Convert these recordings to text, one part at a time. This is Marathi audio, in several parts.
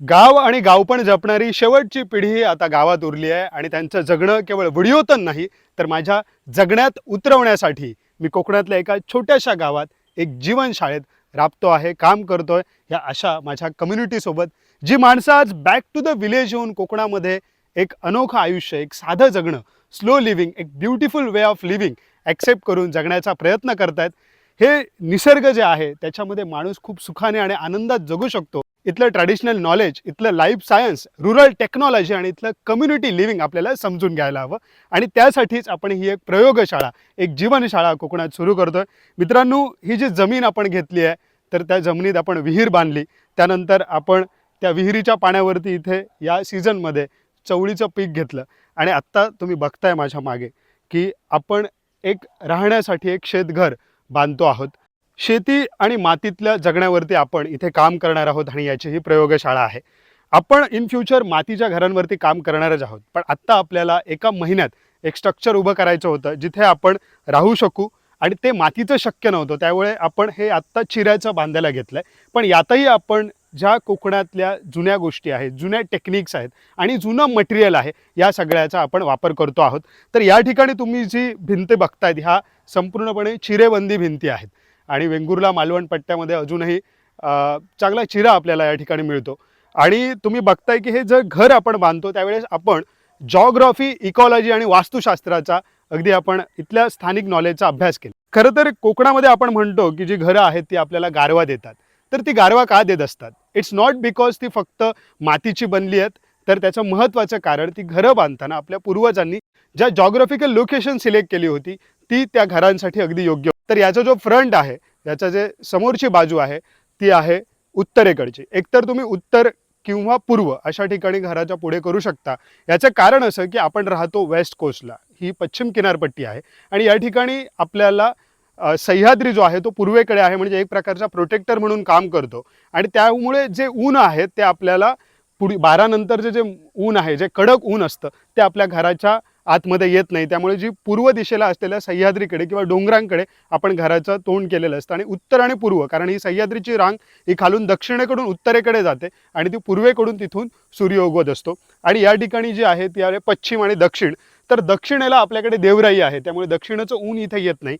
गाव आणि गावपण जपणारी शेवटची पिढी आता गावात उरली आहे आणि त्यांचं जगणं केवळ व्हिडिओतन नाही तर माझ्या जगण्यात उतरवण्यासाठी मी कोकणातल्या एका छोट्याशा गावात एक जीवनशाळेत राबतो आहे काम करतो आहे या अशा माझ्या कम्युनिटीसोबत जी माणसं आज बॅक टू द विलेज येऊन कोकणामध्ये एक अनोखं आयुष्य एक साधं जगणं स्लो लिव्हिंग एक beautiful way of living accept करून जगण्याचा प्रयत्न करतायत हे निसर्ग जे आहे त्याच्यामध्ये माणूस खूप सुखाने आणि आनंदात जगू शकतो. इथलं ट्रॅडिशनल नॉलेज इथलं लाईफ सायन्स रुरल टेक्नॉलॉजी आणि इथलं कम्युनिटी लिव्हिंग आपल्याला समजून घ्यायला हवं. आणि त्यासाठीच आपण ही एक प्रयोगशाळा एक जीवनशाळा कोकणात सुरू करतोय. मित्रांनो ही जी जमीन आपण घेतली आहे तर त्या जमिनीत आपण विहीर बांधली. त्यानंतर आपण त्या विहिरीच्या पाण्यावरती इथे या सीझनमध्ये चवळीचं पीक घेतलं. आणि आत्ता तुम्ही बघताय माझ्या मागे की आपण एक राहण्यासाठी एक शेतघर बांधतो आहोत. शेती आणि मातीतल्या जगण्यावरती आपण इथे काम करणार आहोत आणि याची ही प्रयोगशाळा आहे. आपण इन फ्युचर मातीच्या घरांवरती काम करणारच आहोत. पण आत्ता आपल्याला एका महिन्यात एक स्ट्रक्चर उभं करायचं होतं जिथे आपण राहू शकू आणि ते मातीचं शक्य नव्हतं. त्यामुळे आपण हे आत्ता चिऱ्याचं बांधायला घेतलं आहे पण यातही आपण ज्या कोकणातल्या जुन्या गोष्टी आहेत जुन्या टेक्निक्स आहेत आणि जुनं मटेरियल आहे या सगळ्याचा आपण वापर करतो आहोत. तर या ठिकाणी तुम्ही जी भिंत बघतायत ह्या संपूर्णपणे चिरेबंदी भिंती आहेत. आणि वेंगुर्ला मालवण पट्ट्यामध्ये अजूनही चांगला चिरा आपल्याला या ठिकाणी मिळतो. आणि तुम्ही बघताय की हे जर घर आपण बांधतो त्यावेळेस आपण जॉग्रॉफी इकॉलॉजी आणि वास्तुशास्त्राचा अगदी आपण इथल्या स्थानिक नॉलेजचा अभ्यास केला. खरं तर कोकणामध्ये आपण म्हणतो की जी घरं आहेत ती आपल्याला गारवा देतात. तर ती गारवा का देत असतात? इट्स नॉट बिकॉज ती फक्त मातीची बनली आहेत तर त्याचं महत्त्वाचं कारण ती घरं बांधताना आपल्या पूर्वजांनी ज्या जॉग्रॉफिकल लोकेशन सिलेक्ट केली होती ती त्या घरांसाठी अगदी योग्य तर याचा जो फ्रंट आहे याचा जे समोरची बाजू आहे ती आहे उत्तरेकडची. एकतर तुम्ही उत्तर किंवा पूर्व अशा ठिकाणी घराच्या पुढे करू शकता. याचं कारण असं की आपण राहतो वेस्ट कोस्टला ही पश्चिम किनारपट्टी आहे. आणि या ठिकाणी आपल्याला सह्याद्री जो आहे तो पूर्वेकडे आहे म्हणजे एक प्रकारचा प्रोटेक्टर म्हणून काम करतो. आणि त्यामुळे जे ऊन आहे ते आपल्याला पुढे बारानंतर जे जे ऊन आहे जे कडक ऊन असतं ते आपल्या घराच्या आतमध्ये येत नाही. त्यामुळे जी पूर्व दिशेला असलेल्या सह्याद्रीकडे किंवा डोंगरांकडे आपण घराचं तोंड केलेलं असतं आणि उत्तर आणि पूर्व कारण ही सह्याद्रीची रांग ही खालून दक्षिणेकडून उत्तरेकडे जाते आणि ती पूर्वेकडून तिथून सूर्य उगवत असतो. आणि या ठिकाणी जी आहे ती आहे पश्चिम आणि दक्षिण. तर दक्षिणेला आपल्याकडे देवराई आहे त्यामुळे दक्षिणेचं ऊन इथे येत नाही.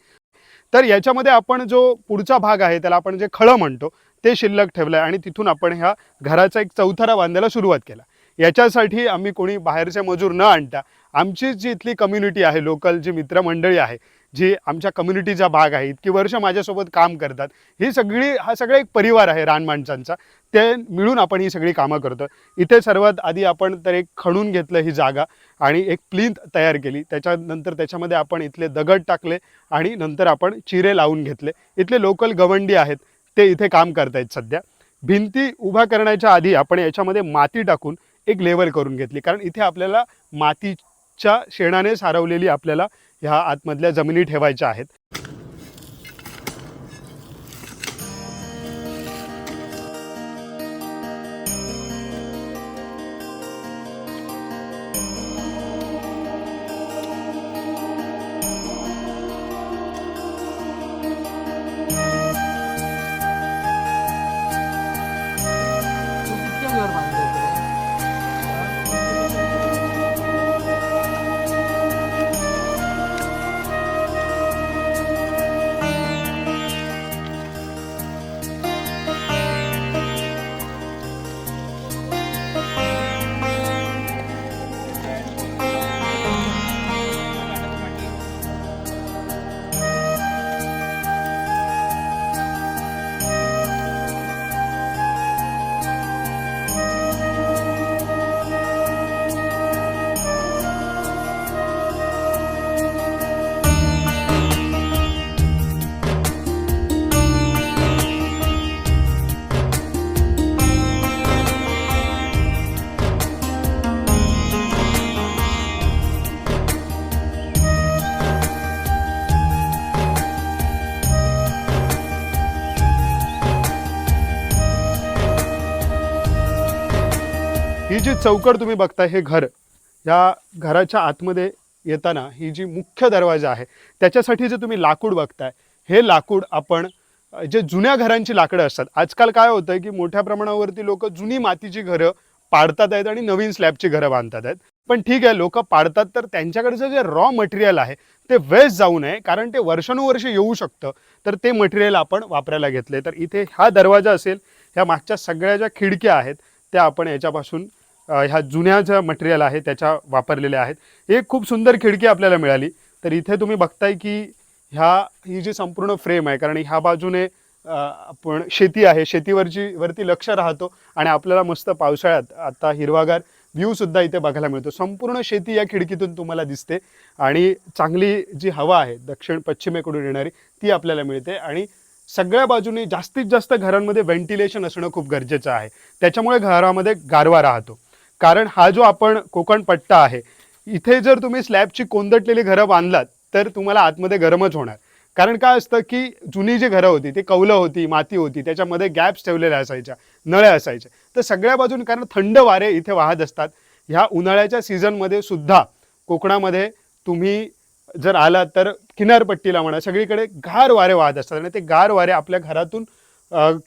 तर याच्यामध्ये आपण जो पुढचा भाग आहे त्याला आपण जे खळं म्हणतो ते शिल्लक ठेवलं आहे आणि तिथून आपण ह्या घराचा एक चौथारा बांधायला सुरुवात केला. याच्यासाठी आम्ही कोणी बाहेरचे मजूर न आणता आमची जी इथली कम्युनिटी आहे लोकल जी मित्रमंडळी आहे जी आमच्या कम्युनिटीचा भाग आहे इतकी वर्ष माझ्यासोबत काम करतात ही सगळी हा सगळा एक परिवार आहे रान माणसांचा. ते मिळून आपण ही सगळी कामं करतो. इथे सर्वात आधी आपण तर एक खणून घेतलं ही जागा आणि एक प्लिंथ तयार केली. त्याच्यानंतर त्याच्यामध्ये आपण इथले दगड टाकले आणि नंतर आपण चिरे लावून घेतले. इथले लोकल गवंडी आहेत ते इथे काम करतायत सध्या. भिंती उभा करण्याच्या आधी आपण याच्यामध्ये माती टाकून एक लेवल करून घेतली. कारण इथे आपल्याला मातीच्या शेणाने सारवलेली आपल्याला ह्या आतमधल्या जमिनी ठेवायच्या आहेत. ही जी चौकड तुम्ही बघताय हे घर या घराच्या आतमध्ये येताना ही जी मुख्य दरवाजा आहे त्याच्यासाठी जे तुम्ही लाकूड बघताय हे लाकूड आपण जे जुन्या घरांची लाकडं असतात आजकाल काय होतंय की मोठ्या प्रमाणावरती लोक जुनी मातीची घरं पाडतात आहेत आणि नवीन स्लॅबची घरं बांधतात आहेत. पण ठीक आहे लोक पाडतात तर त्यांच्याकडचं जे रॉ मटेरियल आहे ते वेस्ट जाऊ नये कारण ते वर्षानुवर्ष येऊ शकतं. तर ते मटेरियल आपण वापरायला घेतले तर इथे हा दरवाजा असेल ह्या मागच्या सगळ्या ज्या खिडक्या आहेत त्या आपण याच्यापासून ह्या जुन्या ज्या मटेरियल आहे त्याच्या वापरलेल्या आहेत. एक खूप सुंदर खिडकी आपल्याला मिळाली. तर इथे तुम्ही बघताय की ह्या ही जी संपूर्ण फ्रेम आहे कारण ह्या बाजूने आपण शेती आहे. शेतीवरची वरती लक्ष राहतो आणि आपल्याला मस्त पावसाळ्यात आता हिरवागार व्ह्यू सुद्धा इथे बघायला मिळतो. संपूर्ण शेती या खिडकीतून तुम्हाला दिसते आणि चांगली जी हवा आहे दक्षिण पश्चिमेकडून येणारी ती आपल्याला मिळते आणि सगळ्या बाजूने जास्तीत जास्त घरांमध्ये व्हेंटिलेशन असणं खूप गरजेचं आहे. त्याच्यामुळे घरामध्ये गारवा राहतो. कारण हा जो आपण कोकण पट्टा आहे इथे जर तुम्ही स्लॅबची कोंदटलेली घरं बांधलात तर तुम्हाला आतमध्ये गरमच होणार. कारण काय असतं की जुनी जी घरं होती ती कौलं होती माती होती त्याच्यामध्ये गॅप्स ठेवलेल्या असायच्या नळ्या असायच्या. तर सगळ्या बाजून कारण थंड वारे इथे वाहत असतात. ह्या उन्हाळ्याच्या सीझनमध्ये सुद्धा कोकणामध्ये तुम्ही जर आलात तर किनारपट्टीला म्हणा सगळीकडे गार वारे वाहत असतात आणि ते गार वारे आपल्या घरातून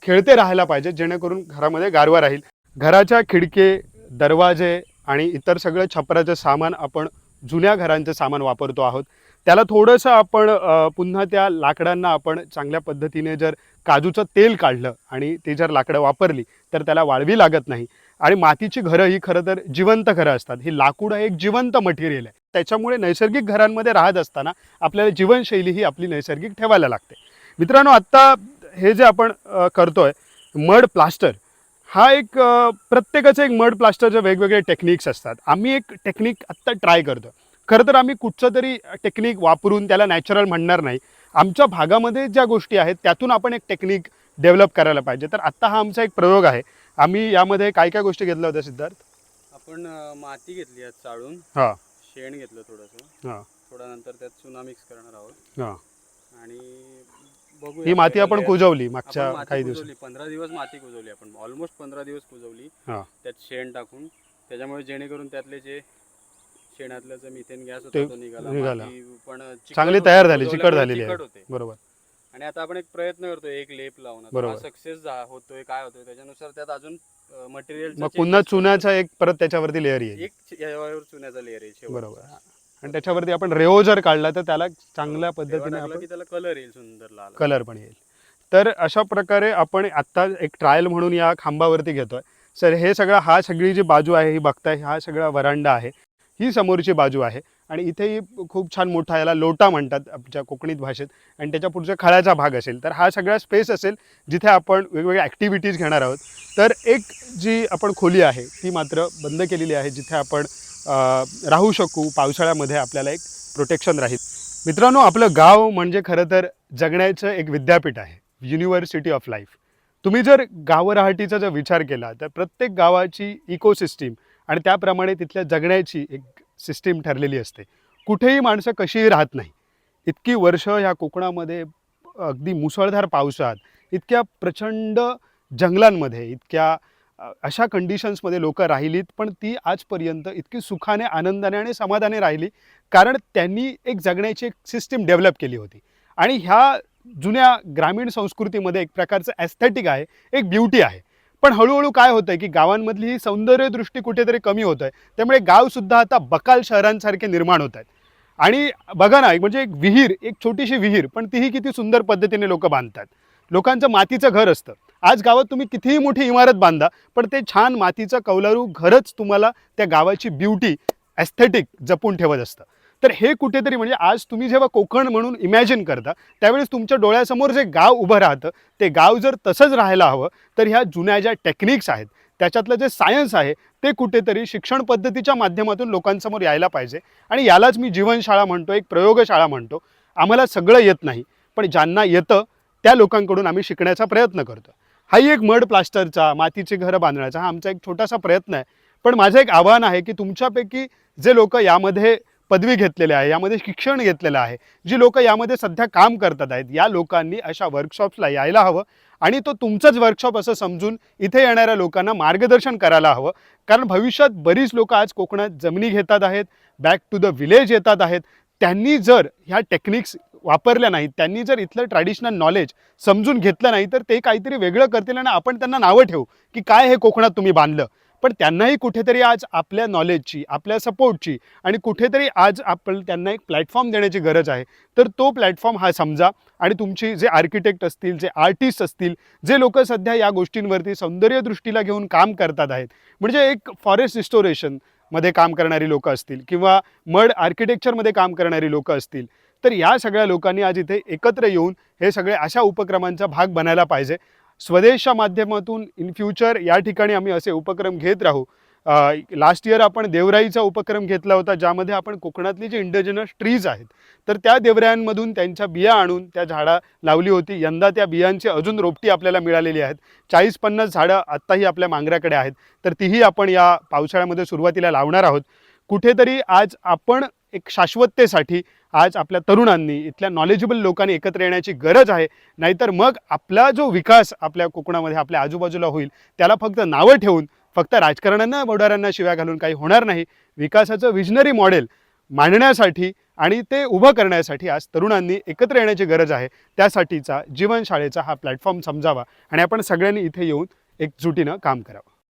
खेळते राहायला पाहिजे जेणेकरून घरामध्ये गारवा राहील. घराच्या खिडके दरवाजे आणि इतर सगळं छपराचं सामान आपण जुन्या घरांचं सामान वापरतो आहोत. त्याला थोडंसं आपण पुन्हा त्या लाकडांना आपण चांगल्या पद्धतीने जर काजूचं तेल काढलं आणि ती जर लाकडं वापरली तर त्याला वाळवी लागत नाही. आणि मातीची घरं ही खरं तर जिवंत घरं असतात. ही लाकूड हे एक जिवंत मटेरियल आहे. त्याच्यामुळे नैसर्गिक घरांमध्ये राहत असताना आपल्याला जीवनशैली ही आपली नैसर्गिक ठेवायला लागते. मित्रांनो आत्ता हे जे आपण करतोय मड प्लास्टर हा एक प्रत्येकाचं एक मड प्लास्टरचे वेगवेगळे टेक्निक्स असतात. आम्ही एक टेक्निक आत्ता ट्राय करतो खरं तर आम्ही कुठचं तरी टेक्निक वापरून त्याला नॅचरल म्हणणार नाही. आमच्या भागामध्ये ज्या गोष्टी आहेत त्यातून आपण एक टेक्निक डेव्हलप करायला पाहिजे. तर आत्ता हा आमचा एक प्रयोग आहे. आम्ही यामध्ये काय काय गोष्टी घेतल्या होत्या सिद्धार्थ? आपण माती घेतली आज चाळून. हां. शेण घेतलं थोडंसं. हां. थोडा नंतर त्यात चुना मिक्स करणार आहोत. हां. आणि ही माती आपण कुजवली मागच्या काही दिवसात. कुजवली पंधरा दिवस माती कुजवली आपण. ऑलमोस्ट पंधरा दिवस कुजवली. हां. त्यात शेण टाकून. त्याच्यामुळे जेणेकरून त्यातले जे शेणातलं जे मिथेन गॅस होता तो निघाला. निघाला. माती पण चिकट चांगली होती, तयार झाली, चिकट कुजवल्यामुळे झालेली आहे. चिकट होते. बरोबर. आणि आता आपण एक प्रयत्न करतोय एक लेप लावून. बरोबर. सक्सेस होतोय काय होतोय त्याच्यानुसार त्यात अजून मटेरियल मग पुन्हा चुन्याचा एक परत त्याच्यावरती लेअर येईल. एक यावर चुन्याचा लेअर आहे. बरोबर. आणि त्याच्यावरती आपण रेओ जर काढला तर त्याला चांगल्या तेव्हा पद्धतीने आपण त्याला कलर येईल सुंदर लाल. कलर पण येईल. तर अशा प्रकारे आपण आत्ता एक ट्रायल म्हणून या खांबावरती घेतोय. सर हे सगळं हा सगळी जी बाजू आहे ही बघताय हा सगळा वरांडा आहे ही समोरची बाजू आहे. आणि इथेही खूप छान मोठा याला लोटा म्हणतात आमच्या कोकणीत भाषेत. आणि त्याच्या पुढच्या खळ्याचा भाग असेल. तर हा सगळा स्पेस असेल जिथे आपण वेगवेगळ्या ॲक्टिव्हिटीज घेणार आहोत. तर एक जी आपण खोली आहे ती मात्र बंद केलेली आहे जिथे आपण राहू शकू. पावसाळ्यामध्ये आपल्याला एक प्रोटेक्शन राहील. मित्रांनो आपलं गाव म्हणजे खरं तर जगण्याचं एक विद्यापीठ आहे. युनिव्हर्सिटी ऑफ लाईफ तुम्ही जर गावरहाटीचा जर विचार केला तर प्रत्येक गावाची इकोसिस्टीम आणि त्याप्रमाणे तिथल्या जगण्याची एक सिस्टीम ठरलेली असते. कुठेही माणसं कशीही राहत नाही. इतकी वर्ष ह्या कोकणामध्ये अगदी मुसळधार पावसात इतक्या प्रचंड जंगलांमध्ये इतक्या अशा कंडिशन्समध्ये लोक राहिलीत पण ती आजपर्यंत इतकी सुखाने आनंदाने आणि समाधाने राहिली कारण त्यांनी एक जगण्याची एक सिस्टीम डेव्हलप केली होती. आणि ह्या जुन्या ग्रामीण संस्कृतीमध्ये एक प्रकारचं ॲस्थेटिक आहे एक ब्युटी आहे. पण हळूहळू काय होतं आहे की गावांमधली ही सौंदर्यदृष्टी कुठेतरी कमी होत आहे त्यामुळे गावसुद्धा आता बकाल शहरांसारखे निर्माण होत आहेत. आणि बघा ना एक म्हणजे एक विहीर एक छोटीशी विहीर पण तीही किती सुंदर पद्धतीने लोक बांधतात. लोकांचं मातीचं घर असतं. आज गावात तुम्ही कितीही मोठी इमारत बांधा पण ते छान मातीचं कौलारू घरच तुम्हाला त्या गावाची ब्युटी ॲस्थेटिक जपून ठेवत असतं. तर हे कुठेतरी म्हणजे आज तुम्ही जेव्हा कोकण म्हणून इमॅजिन करता त्यावेळेस तुमच्या डोळ्यासमोर जे गाव उभं राहतं ते गाव जर तसंच राहायला हवं तर ह्या जुन्या ज्या टेक्निक्स आहेत त्याच्यातलं जे सायन्स आहे ते कुठेतरी शिक्षण पद्धतीच्या माध्यमातून लोकांसमोर यायला पाहिजे. आणि यालाच मी जीवनशाळा म्हणतो एक प्रयोगशाळा म्हणतो. आम्हाला सगळं येत नाही पण ज्यांना येतं त्या लोकांकडून आम्ही शिकण्याचा प्रयत्न करतो. हाही एक मड प्लास्टरचा मातीचे घरं बांधण्याचा हा आमचा एक छोटासा प्रयत्न आहे. पण माझं एक आव्हान आहे की तुमच्यापैकी जे लोक यामध्ये पदवी घेतलेले आहे यामध्ये शिक्षण घेतलेलं आहे जी लोक यामध्ये सध्या काम करतात आहेत या लोकांनी अशा वर्कशॉप्सला यायला हवं आणि तो तुमचंच वर्कशॉप असं समजून इथे येणाऱ्या लोकांना मार्गदर्शन करायला हवं. कारण भविष्यात बरीच लोक आज कोकणात जमिनी घेतात आहेत बॅक टू द विलेज येतात आहेत. त्यांनी जर ह्या टेक्निक्स वापरल्या नाहीत. त्यांनी जर इथलं ट्रॅडिशनल नॉलेज समजून घेतलं नाही तर ते काहीतरी वेगळं करतील आणि आपण त्यांना नावं ठेवू की काय हे कोकणात तुम्ही बांधलं. पण त्यांनाही कुठेतरी आज आपल्या नॉलेजची आपल्या सपोर्टची आणि कुठेतरी आज आपण त्यांना एक प्लॅटफॉर्म देण्याची गरज आहे. तर तो प्लॅटफॉर्म हा समजा आणि तुमची जे आर्किटेक्ट असतील जे आर्टिस्ट असतील जे लोक सध्या या गोष्टींवरती सौंदर्य दृष्टीला घेऊन काम करतात आहेत. म्हणजे एक फॉरेस्ट रिस्टोरेशनमध्ये काम करणारी लोक असतील किंवा मड आर्किटेक्चरमध्ये काम करणारी लोक असतील. तर या सगळ्या लोकांनी आज इथे एकत्र येऊन हे सगळे अशा उपक्रमांचा भाग बनायला पाहिजे. स्वदेशच्या माध्यमातून इन फ्युचर या ठिकाणी आम्ही असे उपक्रम घेत राहू. लास्ट इयर आपण देवराईचा उपक्रम घेतला होता ज्यामध्ये आपण कोकणातली जी इंडिजिनस ट्रीज आहेत तर त्या देवरायांमधून त्यांच्या बिया आणून त्या झाडा लावली होती. यंदा त्या बियांची अजून रोपटी आपल्याला मिळालेली आहेत. चाळीस पन्नास झाडं आत्ताही आपल्या मांगऱ्याकडे आहेत. तर तीही आपण या पावसाळ्यामध्ये सुरुवातीला लावणार आहोत. कुठेतरी आज आपण एक शाश्वततेसाठी आज आपल्या तरुणांनी इथल्या नॉलेजेबल लोकांनी एकत्र येण्याची गरज आहे. नाहीतर मग आपला जो विकास आपल्या कोकणामध्ये आपल्या आजूबाजूला होईल त्याला फक्त नावं ठेवून फक्त राजकारण्यांना बोडाऱ्यांना शिव्या घालून काही होणार नाही. विकासाचं विजनरी मॉडेल मांडण्यासाठी आणि ते उभं करण्यासाठी आज तरुणांनी एकत्र येण्याची गरज आहे. त्यासाठीचा जीवनशाळेचा हा प्लॅटफॉर्म समजावा आणि आपण सगळ्यांनी इथे येऊन एकजुटीनं काम करावं.